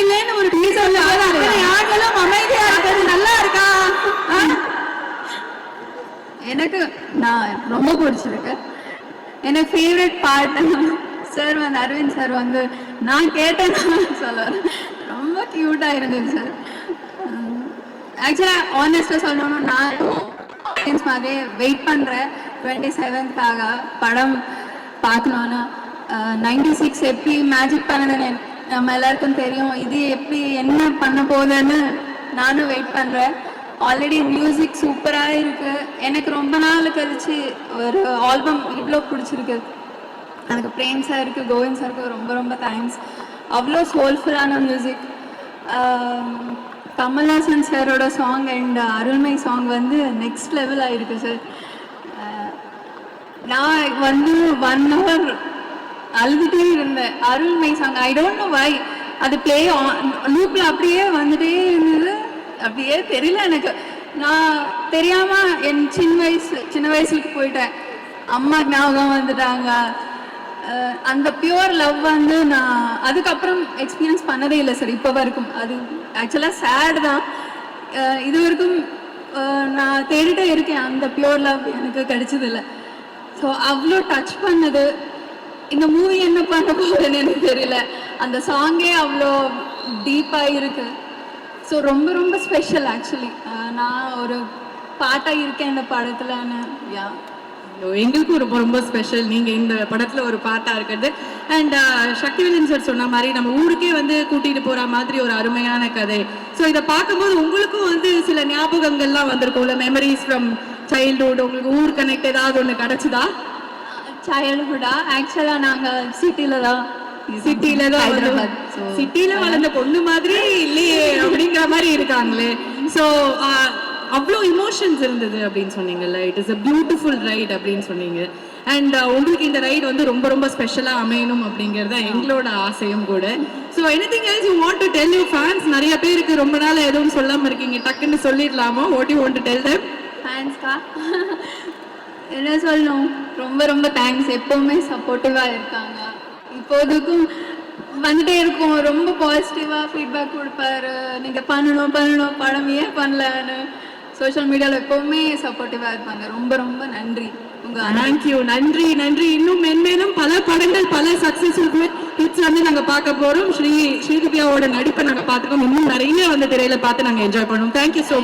இல்லைன்னு ஒரு டீச்சர்ல ஆண்களும் அமைதியா இருக்கிறது நல்லா இருக்கா? எனக்கு நான் ரொம்ப பிடிச்சிருக்கு. எனக்கு ஃபேவரட் பார்ட் சார் வந்து அரவிந்த் சார் வந்து நான் கேட்டேன் சொல்ல ரொம்ப கியூட்டாக இருந்தது சார் ஆக்சுவலாக ஆனஸ்டாக சொல்லணும் நான் ஆடியன்ஸ் மாதிரி வெயிட் பண்ணுறேன் டுவெண்ட்டி செவன்த்தாக படம் பார்க்கணுன்னு நைன்டி சிக்ஸ் எப்படி மேஜிக் பண்ணதுன்னு நம்ம எல்லாருக்கும் தெரியும் இது எப்படி என்ன பண்ண போகுதுன்னு நானும் வெயிட் பண்ணுறேன் ஆல்ரெடி மியூசிக் சூப்பராக இருக்கு. எனக்கு ரொம்ப நாள் கழிச்சு ஒரு ஆல்பம் இவ்வளோ பிடிச்சிருக்கு. எனக்கு பிரேம் சாருக்கு கோவிந்த் சாருக்கு ரொம்ப ரொம்ப தேங்க்ஸ் அவ்வளோ சோல்ஃபுல்லான மியூசிக் கமல்ஹாசன் சாரோட சாங் அண்ட் அருள்மை சாங் வந்து நெக்ஸ்ட் லெவல் ஆயிருக்கு சார் நான் வந்து ஒன் ஹவர் அழுதுட்டே இருந்தேன். அருள்மை song I don't know why அது ப்ளே லூப்பில் அப்படியே வந்துட்டே இருந்தது. அப்படியே தெரியல எனக்கு. நான் தெரியாம என் சின்ன வயசு சின்ன வயசுக்கு போயிட்டேன். அம்மா ஞாபகம் வந்துட்டாங்க. அந்த பியூர் லவ் வந்து நான் அதுக்கப்புறம் எக்ஸ்பீரியன்ஸ் பண்ணதே இல்லை சார் இப்போ வரைக்கும். அது ஆக்சுவலாக சேட் தான். இது வரைக்கும் நான் தேடிட்டே இருக்கேன். அந்த பியூர் லவ் எனக்கு கிடைச்சதில்ல. ஸோ அவ்வளோ டச் பண்ணது. இந்த மூவி என்ன பண்ண போகுதுன்னு எனக்கு தெரியல. அந்த சாங்கே அவ்வளோ டீப்பாக இருக்கு. ஸோ ரொம்ப ரொம்ப ஸ்பெஷல் ஆக்சுவலி நான் ஒரு பாட்டாக இருக்கேன் இந்த படத்துலன்னு. யா ஐயோ, எங்களுக்கும் ரொம்ப ரொம்ப ஸ்பெஷல் நீங்கள் இந்த படத்தில் ஒரு பாட்டாக இருக்கிறது. அண்ட் சக்திவேலன் சார் சொன்ன மாதிரி நம்ம ஊருக்கே வந்து கூட்டிகிட்டு போகிற மாதிரி ஒரு அருமையான கதை. ஸோ இதை பார்க்கும்போது உங்களுக்கும் வந்து சில ஞாபகங்கள்லாம் வந்திருக்கும்ல. மெமரிஸ் ஃப்ரம் சைல்டுஹுட் உங்களுக்கு ஊர் கனெக்ட் ஏதாவது ஒன்று கிடச்சிதா? சைல்ட்ஹுட்டா ஆக்சுவலாக நாங்கள் சிட்டியில் தான். சிட்டில தான் சிட்டில வளர்ந்த பொண்ணு மாதிரி இல்லையே அப்படிங்கிற மாதிரி இருக்காங்களே. ஸோ அவ்வளோ இமோஷன்ஸ் இருந்தது அப்படின்னு சொன்னீங்கல்ல. It is a beautiful right அப்படின்னு சொன்னீங்க. அண்ட் உங்களுக்கு இந்த ரைட் வந்து ரொம்ப ரொம்ப ஸ்பெஷலாக அமையணும் அப்படிங்கிறது எங்களோட ஆசையும் கூட. So anything else you want to tell you fans நிறைய பேருக்கு ரொம்ப நாள் எதுவும் சொல்லாம இருக்கீங்க. டக்குன்னு சொல்லிடலாமா? What you want to tell them? தேங்க்ஸ்க்கா என்ன சொல்லணும். ரொம்ப ரொம்ப தேங்க்ஸ் எப்போவுமே சப்போர்ட்டிவாக இருக்காங்க. இப்போதுக்கும் வந்துட்டே இருக்கும். ரொம்ப பாசிட்டிவாக ஃபீட்பேக் கொடுப்பாரு. நீங்கள் பண்ணணும் பண்ணணும். படம் ஏன் பண்ணலன்னு சோஷியல் மீடியாவில் எப்போவுமே சப்போர்ட்டிவாக இருப்பாங்க. ரொம்ப ரொம்ப நன்றி. உங்கள் தேங்க்யூ நன்றி நன்றி. இன்னும் மென்மேலும் பல படங்கள் பல சக்சஸ்ஃபுல் ஹிட்ஸ் வந்து நாங்கள் பார்க்க போகிறோம் ஸ்ரீ ஸ்ரீதிவ்யாவோட நடிப்பை நாங்கள் பார்த்துக்கோம். இன்னும் நிறைய வந்து திரையில் பார்த்து நாங்கள் என்ஜாய் பண்ணுவோம். Thank you so